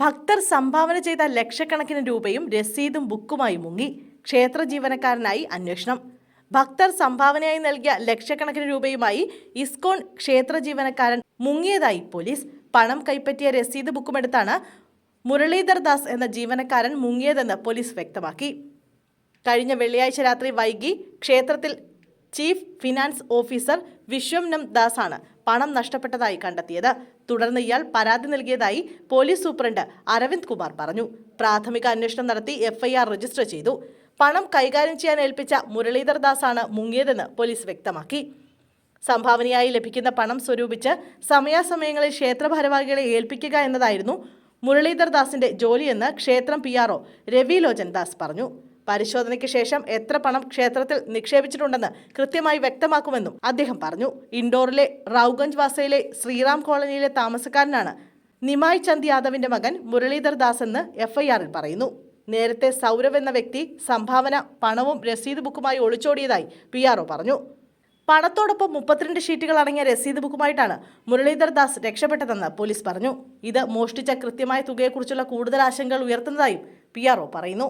ഭക്തർ സംഭാവന ചെയ്ത ലക്ഷക്കണക്കിന് രൂപയും രസീതും ബുക്കുമായി മുങ്ങി ക്ഷേത്ര ജീവനക്കാരനായി അന്വേഷണം. ഭക്തർ സംഭാവനയായി നൽകിയ ലക്ഷക്കണക്കിന് രൂപയുമായി ഇസ്കോൺ ക്ഷേത്ര ജീവനക്കാരൻ മുങ്ങിയതായി പോലീസ്. പണം കൈപ്പറ്റിയ രസീത് ബുക്കുമെടുത്താണ് മുരളീധർ ദാസ് എന്ന ജീവനക്കാരൻ മുങ്ങിയതെന്ന് പോലീസ് വ്യക്തമാക്കി. കഴിഞ്ഞ വെള്ളിയാഴ്ച രാത്രി വൈകി ക്ഷേത്രത്തിൽ ചീഫ് ഫിനാൻസ് ഓഫീസർ വിശ്വംനം ദാസാണ് പണം നഷ്ടപ്പെട്ടതായി കണ്ടെത്തിയത്. തുടർന്ന് ഇയാൾ പരാതി നൽകിയതായി പോലീസ് സൂപ്രണ്ട് അരവിന്ദ് കുമാർ പറഞ്ഞു. പ്രാഥമിക അന്വേഷണം നടത്തി എഫ്ഐആർ രജിസ്റ്റർ ചെയ്തു. പണം കൈകാര്യം ചെയ്യാൻ ഏൽപ്പിച്ച മുരളീധർ ദാസാണ് മുങ്ങിയതെന്ന് പോലീസ് വ്യക്തമാക്കി. സംഭാവനയായി ലഭിക്കുന്ന പണം സ്വരൂപിച്ച് സമയാസമയങ്ങളിൽ ക്ഷേത്ര ഭാരവാഹികളെ ഏൽപ്പിക്കുക എന്നതായിരുന്നു മുരളീധർ ദാസിന്റെ ജോലിയെന്ന് ക്ഷേത്രം പി ആർ രവി ലോചൻ ദാസ് പറഞ്ഞു. പരിശോധനയ്ക്ക് ശേഷം എത്ര പണം ക്ഷേത്രത്തിൽ നിക്ഷേപിച്ചിട്ടുണ്ടെന്ന് കൃത്യമായി വ്യക്തമാക്കുമെന്നും അദ്ദേഹം പറഞ്ഞു. ഇൻഡോറിലെ റൌഗഞ്ച് വാസയിലെ ശ്രീറാം കോളനിയിലെ താമസക്കാരനാണ് നിമായ് ചന്ദ് യാദവിന്റെ മകൻ മുരളീധർ ദാസ് എന്ന് എഫ്ഐആറിൽ പറയുന്നു. നേരത്തെ സൗരവ് എന്ന വ്യക്തി സംഭാവന പണവും രസീത് ബുക്കുമായി ഒളിച്ചോടിയതായി പി പറഞ്ഞു. പണത്തോടൊപ്പം മുപ്പത്തിരണ്ട് ഷീറ്റുകൾ അടങ്ങിയ രസീത് ബുക്കുമായിട്ടാണ് മുരളീധർ ദാസ് രക്ഷപ്പെട്ടതെന്ന് പോലീസ് പറഞ്ഞു. ഇത് മോഷ്ടിച്ച കൃത്യമായ തുകയെക്കുറിച്ചുള്ള കൂടുതൽ ആശങ്കകൾ ഉയർത്തുന്നതായും പി പറയുന്നു.